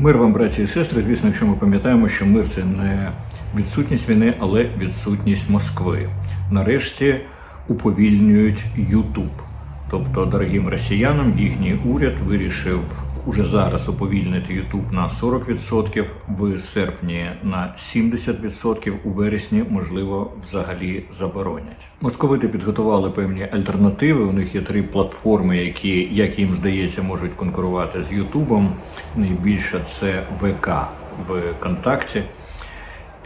Мир вам, браті і сестри. Звісно, якщо ми пам'ятаємо, що мир це не відсутність війни, але відсутність Москви. Нарешті уповільнюють Ютуб. Тобто, дорогим росіянам, їхній уряд вирішив уже зараз уповільнити Ютуб на 40%, в серпні на 70%, у вересні, можливо, взагалі заборонять. Московити підготували певні альтернативи. У них є три платформи, які, як їм здається, можуть конкурувати з Ютубом. Найбільша це ВК в Контакті,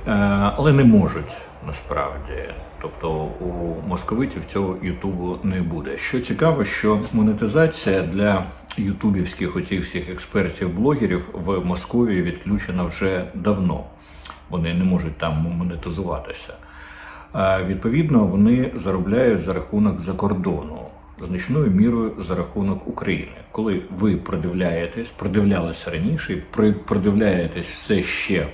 Е, але не можуть насправді. Тобто у московитів цього Ютубу не буде. Що цікаво, що монетизація для ютубівських оцих всіх експертів-блогерів в Московії відключена вже давно. Вони не можуть там монетизуватися. Відповідно, вони заробляють за рахунок закордону, значною мірою за рахунок України. Коли ви продивляєтесь, продивлялися раніше, продивляєтесь все ще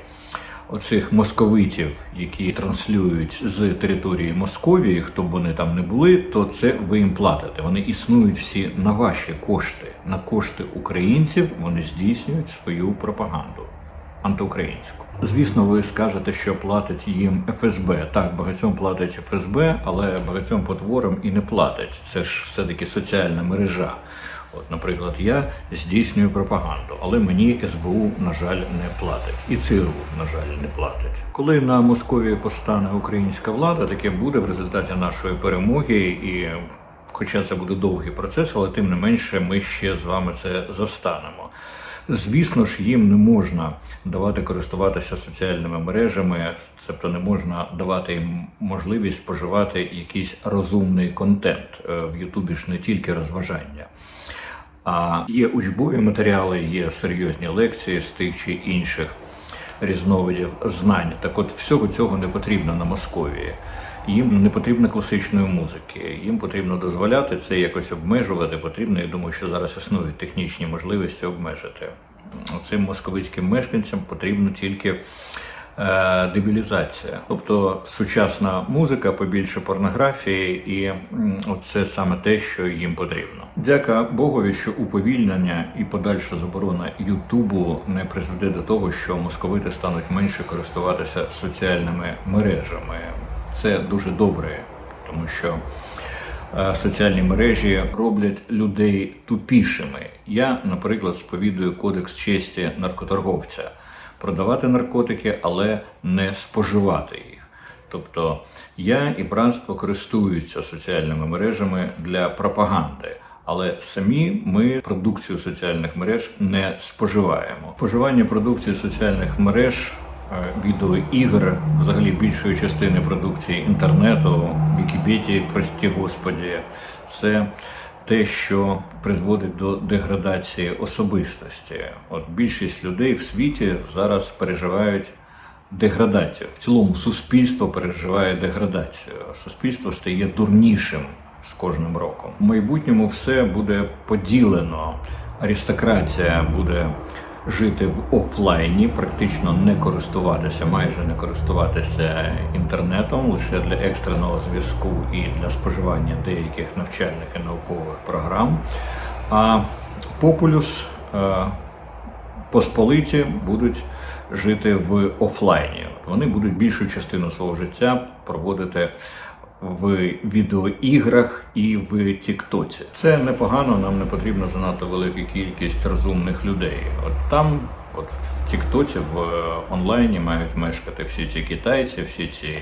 оцих московитів, які транслюють з території Московії, хто б вони там не були, то це ви їм платите. Вони існують всі на ваші кошти, на кошти українців. Вони здійснюють свою пропаганду антиукраїнську. Звісно, ви скажете, що платить їм ФСБ. Так, багатьом платить ФСБ, але багатьом потворам і не платить. Це ж все-таки соціальна мережа. От, наприклад, я здійснюю пропаганду, але мені СБУ, на жаль, не платить. І ЦРУ, на жаль, не платить. Коли на Московії постане українська влада, таке буде в результаті нашої перемоги і. Хоча це буде довгий процес, але тим не менше ми ще з вами це застанемо. Звісно ж, їм не можна давати користуватися соціальними мережами, тобто не можна давати їм можливість споживати якийсь розумний контент. Е, В Ютубі ж не тільки розважання. А є учбові матеріали, є серйозні лекції з тих чи інших різновидів знань. Так от всього цього не потрібно на Московії. Їм не потрібно класичної музики, їм потрібно дозволяти це якось обмежувати. Потрібно, я думаю, що зараз існують технічні можливості обмежити. Цим московицьким мешканцям потрібно тільки дебілізація, тобто сучасна музика, побільше порнографії, і це саме те, що їм потрібно. Дяка Богові, що уповільнення і подальша заборона Ютубу не призведе до того, що московити стануть менше користуватися соціальними мережами. Це дуже добре, тому що е, соціальні мережі роблять людей тупішими. Я, наприклад, сповідую кодекс честі наркоторговця продавати наркотики, але не споживати їх. Тобто я і братство користуються соціальними мережами для пропаганди. Але самі ми продукцію соціальних мереж не споживаємо. Споживання продукції соціальних мереж, е, відеоігр, взагалі більшої частини продукції інтернету, Вікіпедії, прості господі, це те, що призводить до деградації особистості. От більшість людей в світі зараз переживають деградацію. В цілому суспільство переживає деградацію. Суспільство стає дурнішим з кожним роком. В майбутньому все буде поділено. Аристократія буде жити в офлайні, практично не користуватися, майже не користуватися інтернетом лише для екстреного зв'язку і для споживання деяких навчальних і наукових програм. А популюс е, посполиті будуть жити в офлайні. Вони будуть більшу частину свого життя проводити в відеоіграх і в Тіктоці. Це непогано, нам не потрібна занадто велика кількість розумних людей. От там, от в Тіктоці, в е, онлайні мають мешкати всі ці китайці, всі ці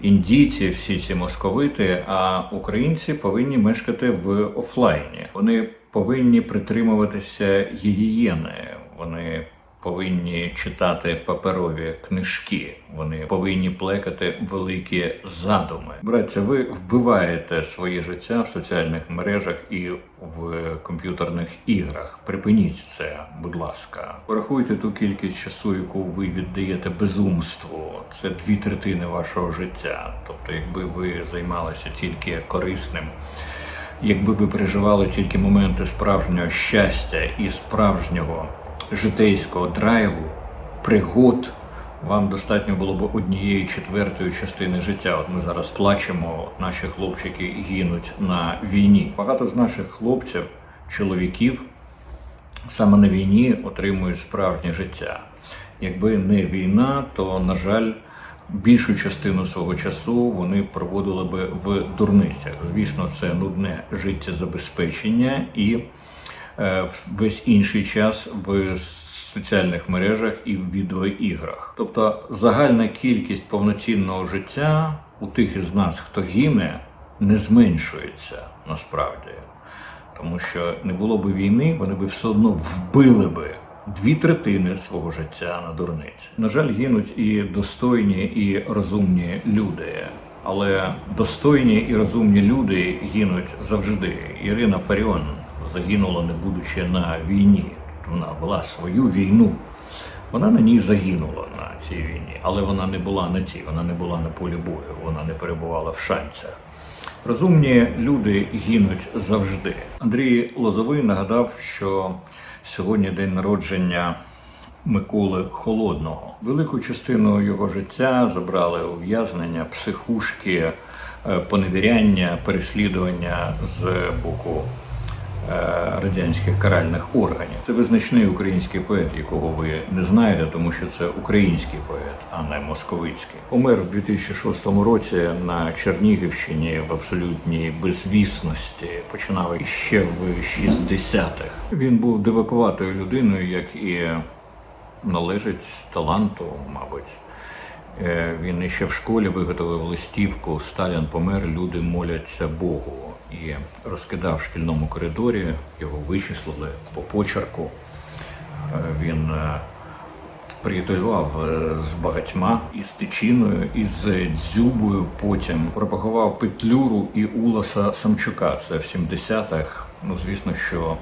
індійці, всі ці московити, а українці повинні мешкати в офлайні. Вони повинні притримуватися гігієни. Вони повинні читати паперові книжки. Вони повинні плекати великі задуми. Браття, ви вбиваєте своє життя в соціальних мережах і в комп'ютерних іграх. Припиніть це, будь ласка. Порахуйте ту кількість часу, яку ви віддаєте безумству. Це дві третини вашого життя. Тобто, якби ви займалися тільки корисним. Якби ви переживали тільки моменти справжнього щастя і справжнього житейського драйву, пригод, вам достатньо було б однієї четвертої частини життя. От ми зараз плачемо, наші хлопчики гинуть на війні. Багато з наших хлопців, чоловіків, саме на війні отримують справжнє життя. Якби не війна, то, на жаль, більшу частину свого часу вони проводили би в дурницях. Звісно, це нудне життєзабезпечення і весь інший час в соціальних мережах і в відеоіграх. Тобто загальна кількість повноцінного життя у тих із нас, хто гине, не зменшується насправді. Тому що не було б війни, вони би все одно вбили би дві третини свого життя на дурниці. На жаль, гинуть і достойні, і розумні люди. Але достойні і розумні люди гинуть завжди. Ірина Фаріон загинула, не будучи на війні. Вона вела свою війну. Вона на ній загинула на цій війні, але вона не була на цій, вона не була на полі бою, вона не перебувала в шанцях. Розумні люди гинуть завжди. Андрій Лозовий нагадав, що сьогодні день народження Миколи Холодного. Велику частину його життя забрали ув'язнення, психушки, е, поневіряння, переслідування з боку радянських каральних органів. Це визначний український поет, якого ви не знаєте, тому що це український поет, а не московицький. Помер в 2006 році на Чернігівщині в абсолютній безвісності. Починав іще в 60-х. Він був дивакуватою людиною, як і належить таланту, мабуть. Е, Він іще в школі виготовив листівку Сталін помер, люди моляться Богу. І розкидав в шкільному коридорі, його вичислили по почерку. Е, Він е, приятелював е, з багатьма із Тичиною, із Дзюбою. Потім пропагував Петлюру і Уласа Самчука. Це в 70-х. Ну, звісно, що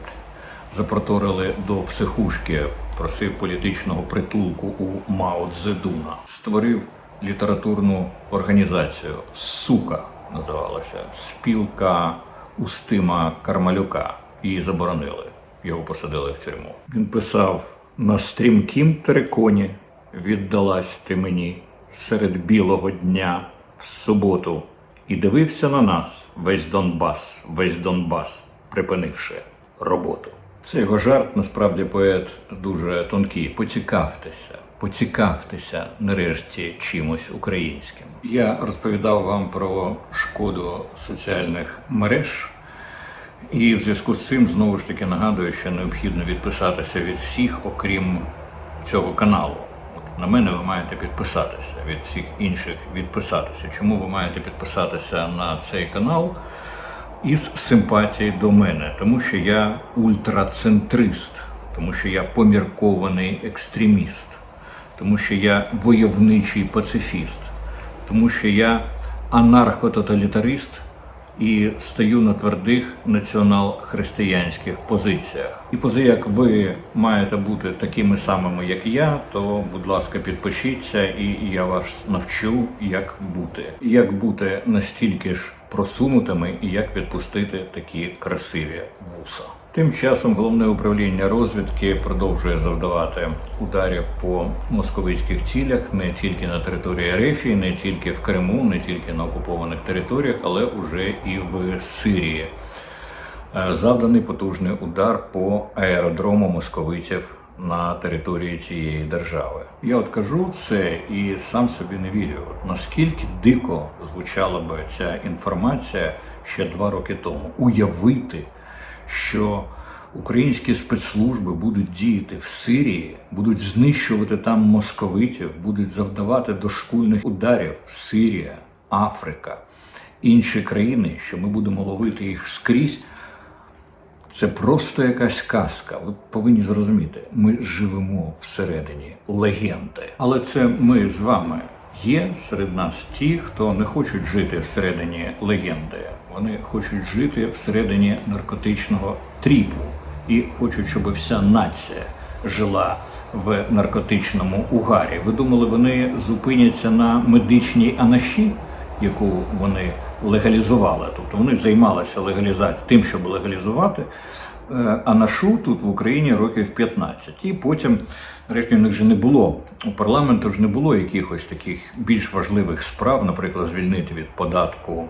запроторили до психушки, просив політичного притулку у Мао Цзедуна. Створив літературну організацію Сука називалася Спілка Устима Кармалюка. Її заборонили. Його посадили в тюрму. Він писав на стрімкім териконі віддалась ти мені серед білого дня в суботу і дивився на нас весь Донбас, весь Донбас, припинивши роботу. Це його жарт, насправді поет дуже тонкий. Поцікавтеся, поцікавтеся нарешті чимось українським. Я розповідав вам про шкоду соціальних мереж. І в зв'язку з цим знову ж таки нагадую, що необхідно відписатися від всіх, окрім цього каналу. От на мене ви маєте підписатися від всіх інших відписатися. Чому ви маєте підписатися на цей канал? Із симпатії до мене, тому що я ультрацентрист, тому що я поміркований екстреміст, тому що я войовничий пацифіст, тому що я анархототалітарист і стою на твердих націонал-християнських позиціях. І поза як ви маєте бути такими самими, як я, то будь ласка, підпишіться, і я вас навчу, як бути, як бути настільки ж просунутими, і як відпустити такі красиві вуса. Тим часом головне управління розвідки продовжує завдавати ударів по московицьких цілях не тільки на території Ерефії, не тільки в Криму, не тільки на окупованих територіях, але уже і в Сирії. Е, Завданий потужний удар по аеродрому московитів на території цієї держави. Я от кажу це і сам собі не вірю. Наскільки дико звучала би ця інформація ще два роки тому. Уявити, що українські спецслужби будуть діяти в Сирії, будуть знищувати там московитів, будуть завдавати дошкульних ударів Сирія, Африка, інші країни, що ми будемо ловити їх скрізь. Це просто якась казка. Ви повинні зрозуміти, ми живемо всередині легенди. Але це ми з вами. Є серед нас ті, хто не хочуть жити всередині легенди. Вони хочуть жити всередині наркотичного тріпу і хочуть, щоб вся нація жила в наркотичному угарі. Ви думали, вони зупиняться на медичній анаші? яку вони легалізували. Тобто вони займалися легалізацією тим, щоб легалізувати анашу тут в Україні років 15. І потім, нарешті, у них же не було у парламенту ж не було якихось таких більш важливих справ, наприклад, звільнити від податку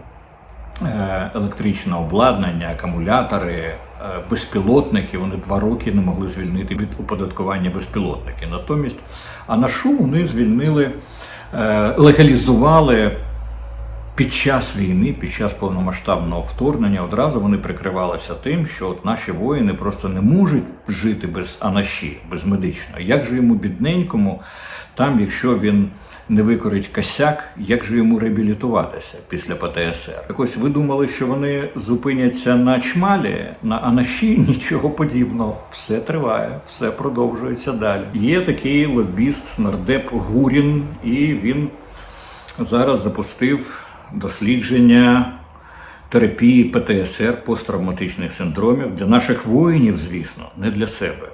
е, електричне обладнання, акумулятори, е, безпілотники. Вони два роки не могли звільнити від оподаткування безпілотники. Натомість, а на що вони звільнили, е, легалізували під час війни, під час повномасштабного вторгнення, одразу вони прикривалися тим, що от наші воїни просто не можуть жити без анаші, без медичного. Як же йому бідненькому, там, якщо він не викорить косяк, як же йому реабілітуватися після ПТСР? Так ось ви думали, що вони зупиняться на чмалі, на анаші? Нічого подібного. Все триває, все продовжується далі. Є такий лобіст, нардеп Гурін, і він зараз запустив дослідження терапії ПТСР посттравматичних синдромів для наших воїнів, звісно, не для себе.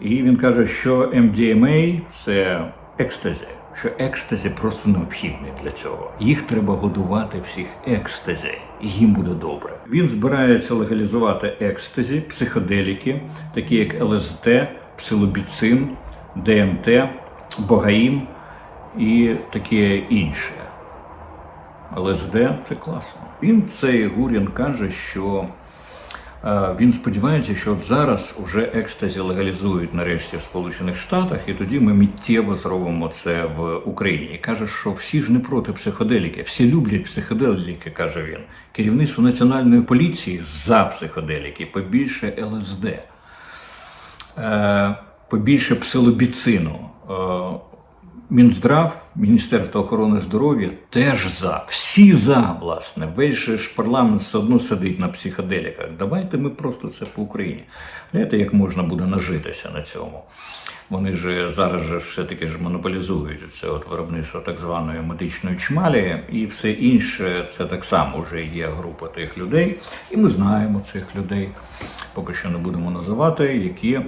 І він каже, що MDMA – це екстазі, що екстазі просто необхідний для цього. Їх треба годувати всіх екстазі, і їм буде добре. Він збирається легалізувати екстазі, психоделіки, такі як ЛСД, псилобіцин, ДМТ, богаїн і таке інше. ЛСД це класно. Він цей Гурін каже, що е, він сподівається, що зараз уже екстазі легалізують нарешті в Сполучених Штатах, і тоді ми миттєво зробимо це в Україні. І каже, що всі ж не проти психоделіки, всі люблять психоделіки, каже він. Керівництво національної поліції за психоделіки, побільше ЛСД, е, побільше псилобіцину. Мінздрав, Міністерство охорони здоров'я теж за. Всі за, власне. Весь ж парламент все одно сидить на психоделіках. Давайте ми просто це по Україні. Знаєте, як можна буде нажитися на цьому? Вони ж зараз же все-таки ж монополізують це от виробництво так званої медичної чмалі, і все інше це так само вже є група тих людей. І ми знаємо цих людей, поки що не будемо називати, які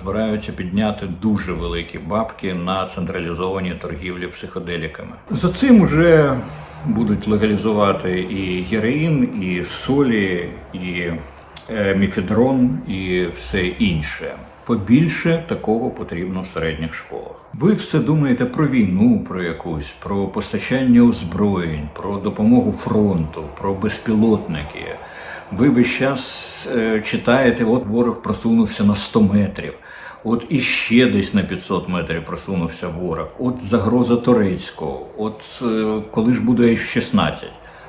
збираються підняти дуже великі бабки на централізовані торгівлі психоделіками. За цим уже будуть легалізувати і героїн, і солі, і е, міфедрон, і все інше. Побільше такого потрібно в середніх школах. Ви все думаєте про війну, про якусь, про постачання озброєнь, про допомогу фронту, про безпілотники. Ви весь час е, читаєте, от ворог просунувся на 100 метрів, от іще десь на 500 метрів просунувся ворог, от загроза Турецького, от е, коли ж буде F-16.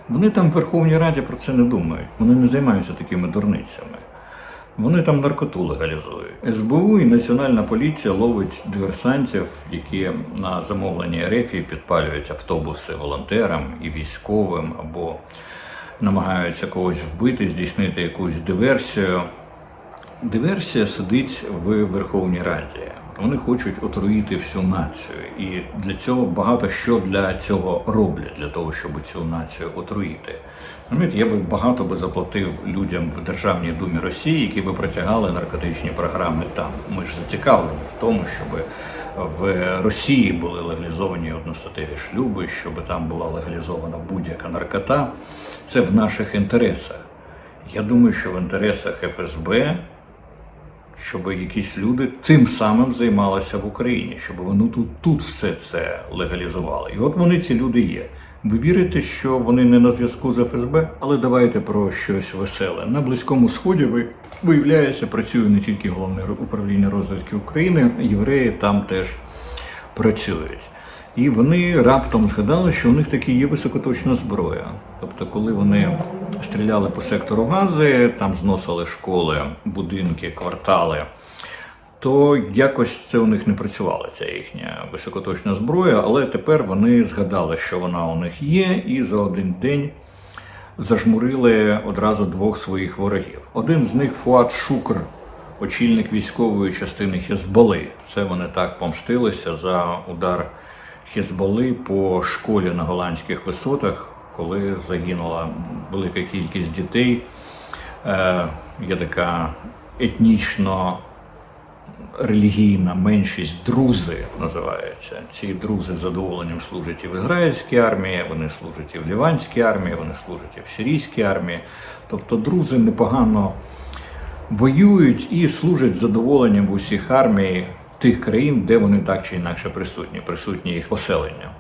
Вони там в Верховній Раді про це не думають. Вони не займаються такими дурницями. Вони там наркоту легалізують. СБУ і Національна поліція ловить диверсантів, які на замовлення РФ підпалюють автобуси волонтерам і військовим або намагаються когось вбити, здійснити якусь диверсію. Диверсія сидить в Верховній Раді. Вони хочуть отруїти всю націю, і для цього багато що для цього роблять, для того, щоб цю націю отруїти. Розумієте, я би багато би заплатив людям в Державній думі Росії, які би протягали наркотичні програми там. Ми ж зацікавлені в тому, щоб в Росії були легалізовані одностатеві шлюби, щоб там була легалізована будь-яка наркота. Це в наших інтересах. Я думаю, що в інтересах ФСБ щоб якісь люди тим самим займалися в Україні, щоб вони тут, тут все це легалізували. І от вони ці люди є. Ви вірите, що вони не на зв'язку з ФСБ? Але давайте про щось веселе. На Близькому Сході ви виявляється, працює не тільки головне управління розвідки України, євреї там теж працюють. І вони раптом згадали, що у них таки є високоточна зброя. Тобто, коли вони стріляли по сектору Гази, там зносили школи, будинки, квартали, то якось це у них не працювала, ця їхня високоточна зброя, але тепер вони згадали, що вона у них є, і за один день зажмурили одразу двох своїх ворогів. Один з них Фуат Шукр, очільник військової частини Хезболи. Це вони так помстилися за удар. Хезболи по школі на голландських висотах, коли загинула велика кількість дітей. Е, Є така етнічно релігійна меншість друзи називається. Ці друзи з задоволенням служать і в ізраїльській армії, вони служать і в ліванській армії, вони служать і в сирійській армії. Тобто друзи непогано воюють і служать задоволенням в усіх армії тих країн, де вони так чи інакше присутні, присутні їх поселення.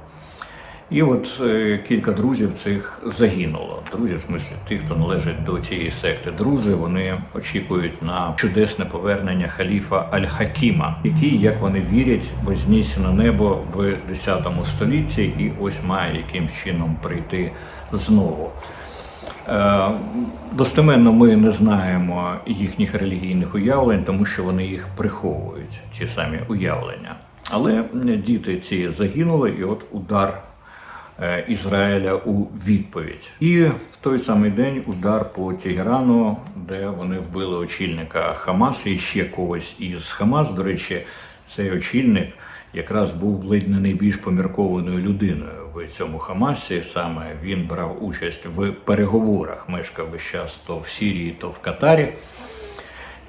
І от е, кілька друзів цих загинуло. Друзі, в смислі, тих, хто належить до цієї секти. Друзі, вони очікують на чудесне повернення халіфа Аль-Хакіма, який, як вони вірять, вознісся на небо в 10 столітті і ось має якимсь чином прийти знову. Е, Достеменно ми не знаємо їхніх релігійних уявлень, тому що вони їх приховують, ці самі уявлення. Але діти ці загинули, і от удар Ізраїля у відповідь. І в той самий день удар по Тегерану, де вони вбили очільника Хамас і ще когось із Хамас. До речі, цей очільник якраз був ледь не найбільш поміркованою людиною в цьому Хамасі. Саме він брав участь в переговорах, мешкав весь час то в Сірії, то в Катарі.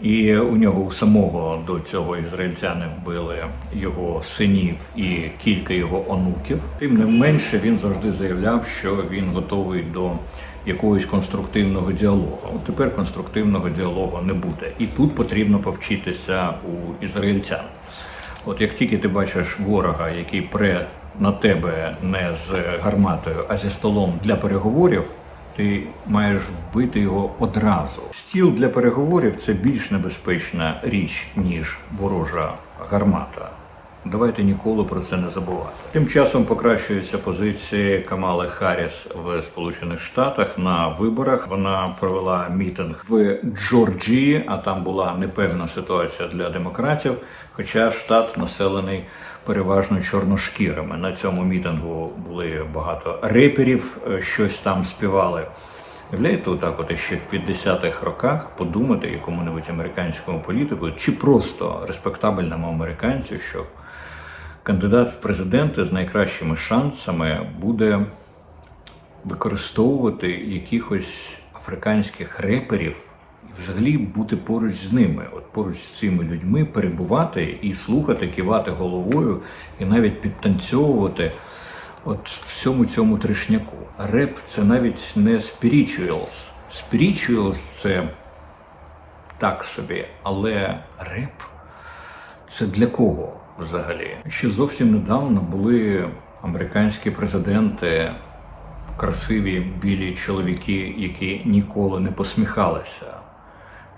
І у нього у самого до цього ізраїльтяни вбили його синів і кілька його онуків. Тим не менше, він завжди заявляв, що він готовий до якогось конструктивного діалогу. Тепер конструктивного діалогу не буде. І тут потрібно повчитися у ізраїльтян. От як тільки ти бачиш ворога, який пре на тебе не з гарматою, а зі столом для переговорів, ти маєш вбити його одразу. Стіл для переговорів це більш небезпечна річ, ніж ворожа гармата. Давайте ніколи про це не забувати. Тим часом покращуються позиції Камали Харріс в Сполучених Штатах на виборах. Вона провела мітинг в Джорджії, а там була непевна ситуація для демократів. Хоча штат населений переважно чорношкірими. На цьому мітингу були багато реперів, е, щось там співали. Являєте, отак, от ще в 50-х роках подумати якому-небудь американському політику чи просто респектабельному американцю, що кандидат в президенти з найкращими шансами буде використовувати якихось африканських реперів взагалі бути поруч з ними, от поруч з цими людьми, перебувати і слухати, кивати головою, і навіть підтанцьовувати. От всьому цьому трешняку. Реп це навіть не spirituals. Spirituals – це так собі, але реп це для кого взагалі? Ще зовсім недавно були американські президенти, красиві білі чоловіки, які ніколи не посміхалися.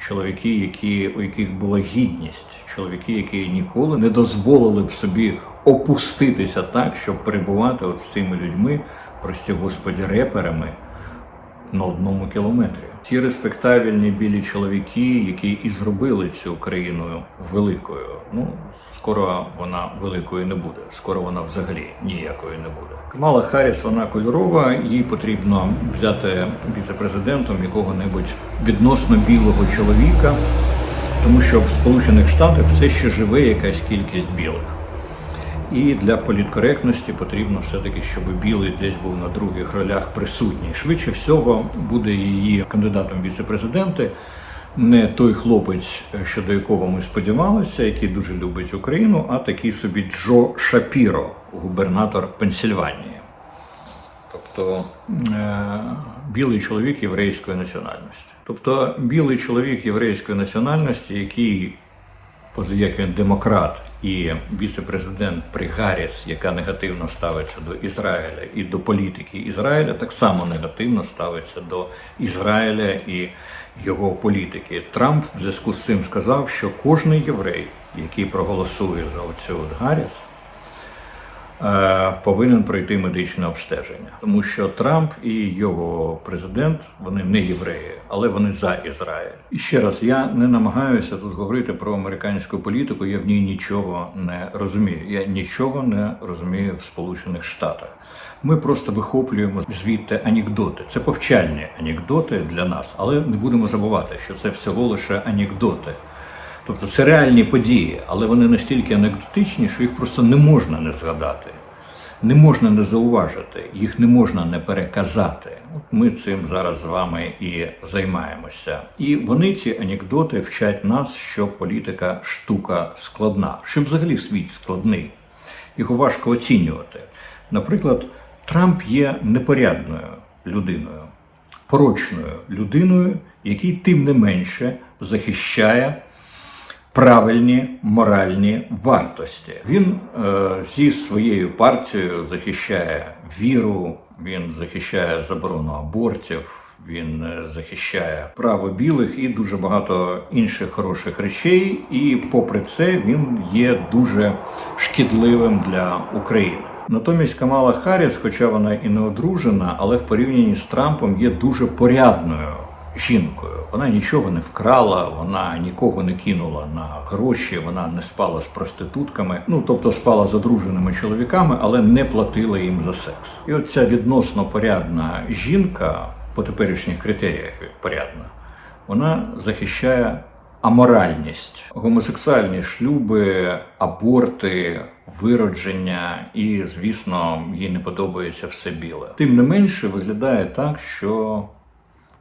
Чоловіки, які, у яких була гідність, чоловіки, які ніколи не дозволили б собі опуститися так, щоб перебувати от з цими людьми, прості господі, реперами на одному кілометрі. Ці респектабельні білі чоловіки, які і зробили цю країну великою. Ну скоро вона великою не буде. Скоро вона взагалі ніякою не буде. Камала Харріс, вона кольорова, їй потрібно взяти віце-президентом якого-небудь відносно білого чоловіка, тому що в Сполучених Штатах все ще живе якась кількість білих. І для політкоректності потрібно все-таки, щоб білий десь був на других ролях присутній. Швидше всього буде її кандидатом віце-президенти не той хлопець, щодо якого ми сподівалися, який дуже любить Україну, а такий собі Джо Шапіро, губернатор Пенсільванії. Тобто е- білий чоловік єврейської національності. Тобто білий чоловік єврейської національності, який поза як він демократ і віце-президент при Гарріс, яка негативно ставиться до Ізраїля і до політики Ізраїля, так само негативно ставиться до Ізраїля і його політики. Трамп в зв'язку з цим сказав, що кожний єврей, який проголосує за оцю Гарріс, повинен пройти медичне обстеження, тому що Трамп і його президент вони не євреї, але вони за Ізраїль. І ще раз я не намагаюся тут говорити про американську політику. Я в ній нічого не розумію. Я нічого не розумію в Сполучених Штатах. Ми просто вихоплюємо звідти анекдоти. Це повчальні анекдоти для нас, але не будемо забувати, що це всього лише анекдоти. Тобто це реальні події, але вони настільки анекдотичні, що їх просто не можна не згадати, не можна не зауважити, їх не можна не переказати. От ми цим зараз з вами і займаємося. І вони ці анекдоти вчать нас, що політика штука складна, що взагалі світ складний. Його важко оцінювати. Наприклад, Трамп є непорядною людиною, порочною людиною, який тим не менше захищає правильні моральні вартості. Він е, зі своєю партією захищає віру, він захищає заборону абортів. Він е, захищає право білих і дуже багато інших хороших речей. І попри це він є дуже шкідливим для України. Натомість Камала Харріс, хоча вона і не одружена, але в порівнянні з Трампом є дуже порядною жінкою. Вона нічого не вкрала, вона нікого не кинула на гроші, вона не спала з проститутками, ну тобто спала з одруженими чоловіками, але не платила їм за секс. І от ця відносно порядна жінка по теперішніх критеріях порядна, вона захищає аморальність, гомосексуальні шлюби, аборти, виродження, і, звісно, їй не подобається все біле. Тим не менше, виглядає так, що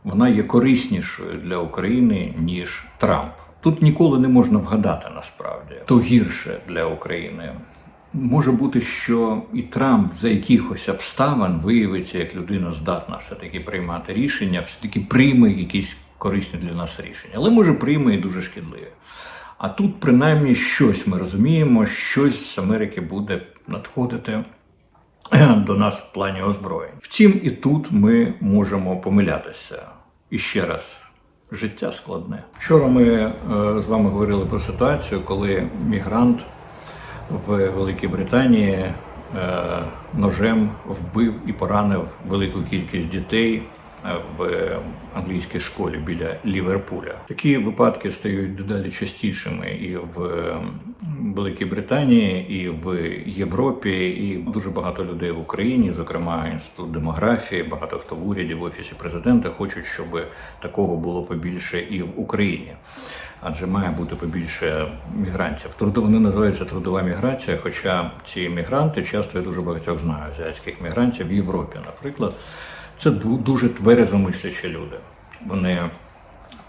вона є кориснішою для України ніж Трамп. Тут ніколи не можна вгадати насправді то гірше для України. Може бути, що і Трамп за якихось обставин виявиться як людина здатна все-таки приймати рішення, все-таки прийме якісь корисні для нас рішення, але може прийме і дуже шкідливі. А тут, принаймні, щось ми розуміємо, щось з Америки буде надходити до нас в плані озброєнь. Втім, і тут ми можемо помилятися. І ще раз, життя складне. Вчора ми е, з вами говорили про ситуацію, коли мігрант в Великій Британії е, ножем вбив і поранив велику кількість дітей в англійській школі біля Ліверпуля. Такі випадки стають дедалі частішими і в Великій Британії, і в Європі, і дуже багато людей в Україні, зокрема інститут демографії, багато хто в уряді в офісі президента хочуть, щоб такого було побільше і в Україні. Адже має бути побільше мігрантів. Трудо вони називаються трудова міграція. Хоча ці мігранти часто я дуже багатьох знаю азіатських мігрантів в Європі, наприклад, це ду- дуже тверезомислячі люди. Вони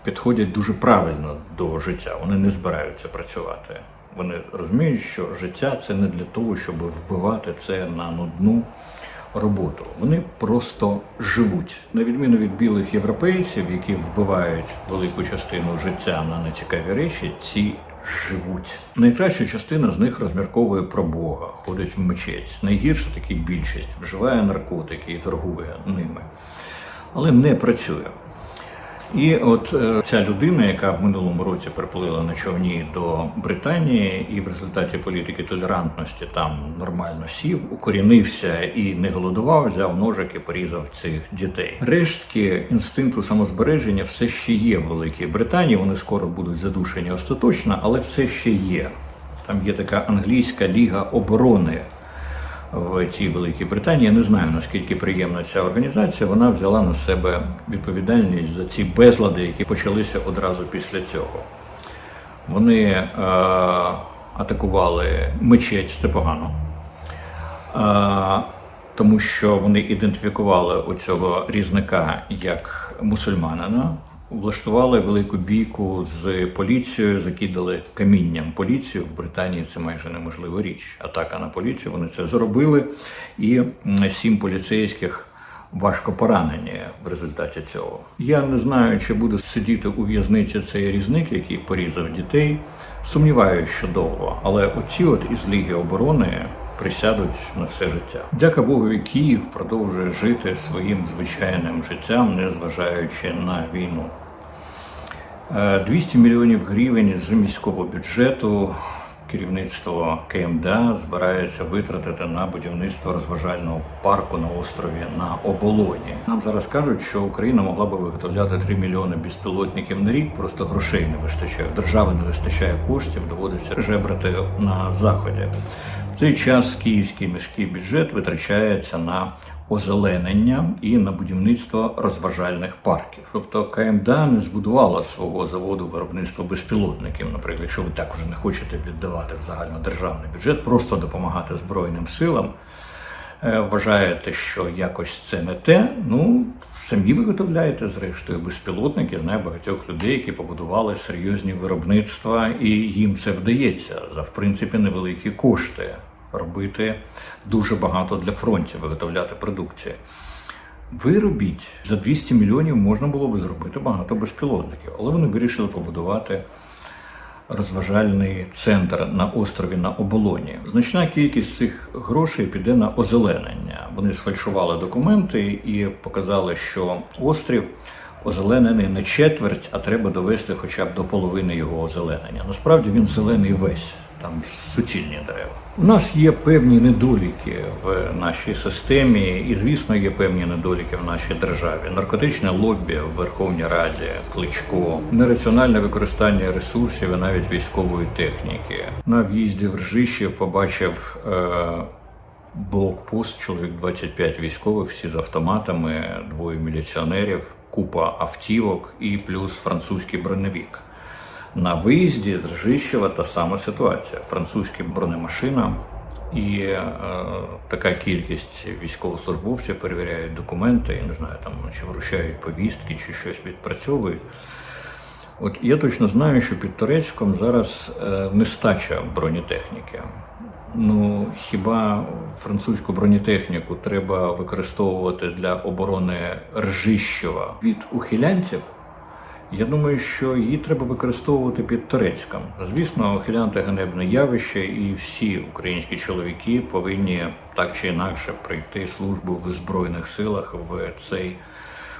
підходять дуже правильно до життя. Вони не збираються працювати. Вони розуміють, що життя це не для того, щоб вбивати це на нудну роботу. Вони просто живуть. На відміну від білих європейців, які вбивають велику частину життя на нецікаві речі, ці живуть. Найкраща частина з них розмірковує про Бога, ходить в мечеть. Найгірша таки більшість вживає наркотики і торгує ними, але не працює. І от е, ця людина, яка в минулому році приплила на човні до Британії, і в результаті політики толерантності там нормально сів, укорінився і не голодував, взяв ножик і порізав цих дітей. Рештки інстинкту самозбереження все ще є в Великій Британії. Вони скоро будуть задушені остаточно, але все ще є. Там є така англійська ліга оборони в цій Великій Британії. Я не знаю наскільки приємна ця організація. Вона взяла на себе відповідальність за ці безлади, які почалися одразу після цього. Вони е, атакували мечеть, це погано. Е, тому що вони ідентифікували оцього різника як мусульманина, влаштували велику бійку з поліцією, закидали камінням поліцію. В Британії це майже неможлива річ. Атака на поліцію. Вони це зробили, і сім поліцейських. Важко поранені в результаті цього. Я не знаю, чи буде сидіти у в'язниці цей різник, який порізав дітей. Сумніваюся, що довго. Але оці от із Ліги оборони присядуть на все життя. Дяка Богу, Київ продовжує жити своїм звичайним життям, незважаючи на війну. Е, 200 мільйонів гривень з міського бюджету керівництво КМДА збирається витратити на будівництво розважального парку на острові на оболоні. Нам зараз кажуть, що Україна могла би виготовляти 3 мільйони безпілотників на рік, просто грошей не вистачає. Держави не вистачає коштів, доводиться жебрати на заході. В цей час київський міський бюджет витрачається на озеленення і на будівництво розважальних парків. Тобто КМДА не збудувала свого заводу виробництва безпілотників. Наприклад, якщо ви так уже не хочете віддавати в загальнодержавний бюджет, просто допомагати Збройним силам. е, Вважаєте, що якось це не те. Ну самі виготовляєте зрештою безпілотники. Знаю багатьох людей, які побудували серйозні виробництва, і їм це вдається за в принципі невеликі кошти робити дуже багато для фронтів, виготовляти продукцію. Ви робіть за 200 мільйонів можна було би зробити багато безпілотників, але вони вирішили побудувати розважальний центр на острові на оболоні. Значна кількість цих грошей піде на озеленення. Вони сфальшували документи і показали, що острів озеленений не четверть, а треба довести хоча б до половини його озеленення. Насправді він зелений весь, там суцільні дерева. У нас є певні недоліки в нашій системі, і звісно, є певні недоліки в нашій державі. Наркотичне лобі в Верховній Раді, кличко, нераціональне використання ресурсів і навіть військової техніки. На в'їзді в Ржищів побачив. Е- Блокпост, чоловік 25 військових, всі з автоматами, двоє міліціонерів, купа автівок і плюс французький броневік. На виїзді з Ржищева та сама ситуація. Французька бронемашина і е, така кількість військовослужбовців перевіряють документи, я не знаю, там чи вручають повістки, чи щось відпрацьовують. От я точно знаю, що під Турецьком зараз е, нестача бронетехніки. Ну хіба французьку бронетехніку треба використовувати для оборони Ржищева від ухилянців? Я думаю, що її треба використовувати під Турецьком. Звісно, ухилянти ганебне явище, і всі українські чоловіки повинні так чи інакше прийти службу в збройних силах в цей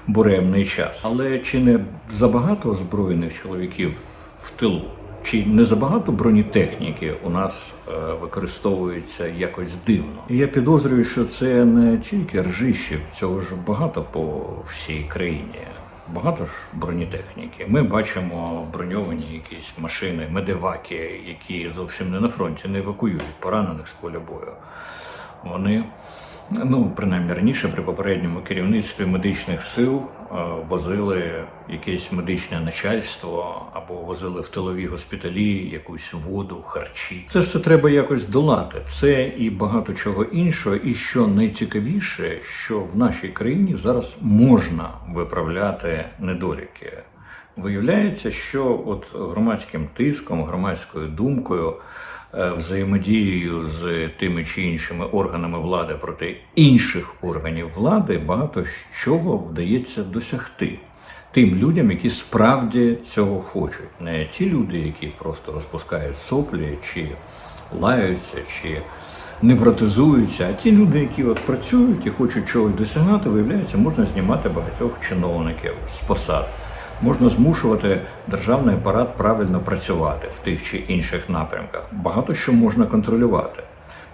буремний час. Але чи не забагато озброєних чоловіків в тилу? Чи не забагато бронетехніки у нас е, використовується якось дивно? І я підозрюю, що це не тільки ржищів, цього ж багато по всій країні. Багато ж бронетехніки. Ми бачимо броньовані якісь машини, медиваки, які зовсім не на фронті, не евакуюють поранених з поля бою. Вони, ну принаймні раніше, при попередньому керівництві медичних сил е, возили якесь медичне начальство або возили в тилові госпіталі якусь воду, харчі. Це все треба якось долати. Це і багато чого іншого. І що найцікавіше, що в нашій країні зараз можна виправляти недоліки. Виявляється, що от громадським тиском, громадською думкою, е, взаємодією з тими чи іншими органами влади проти інших органів влади багато чого вдається досягти тим людям, які справді цього хочуть. Не ті люди, які просто розпускають соплі, чи лаються, чи невротизуються, а ті люди, які от працюють і хочуть чогось досягати, виявляється, можна знімати багатьох чиновників з посад. Можна змушувати державний апарат правильно працювати в тих чи інших напрямках. Багато що можна контролювати.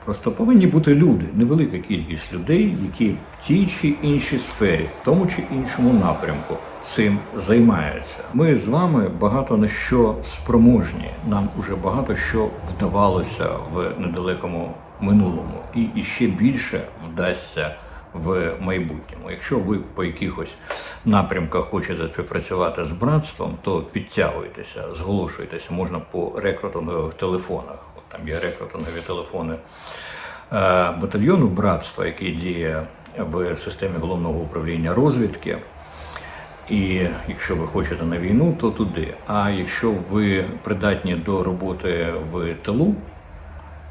Просто повинні бути люди, невелика кількість людей, які в тій чи іншій сфері, в тому чи іншому напрямку цим займаються. Ми з вами багато на що спроможні. Нам уже багато що вдавалося в недалекому минулому, і іще більше вдасться в майбутньому. Якщо ви по якихось напрямках хочете співпрацювати з братством, то підтягуйтеся, зголошуйтеся, можна по рекрутингових телефонах. От там є рекрутингові телефони е, батальйону братства, який діє в системі головного управління розвідки. І якщо ви хочете на війну, то туди. А якщо ви придатні до роботи в тилу,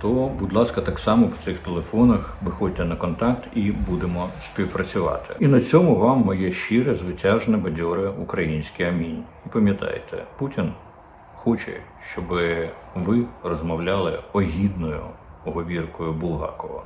то, будь ласка, так само по цих телефонах виходьте на контакт і будемо співпрацювати. І на цьому вам моє щире, звитяжне, бадьоре українське амінь. І пам'ятайте, Путін хоче, щоб ви розмовляли огідною оговіркою Булгакова.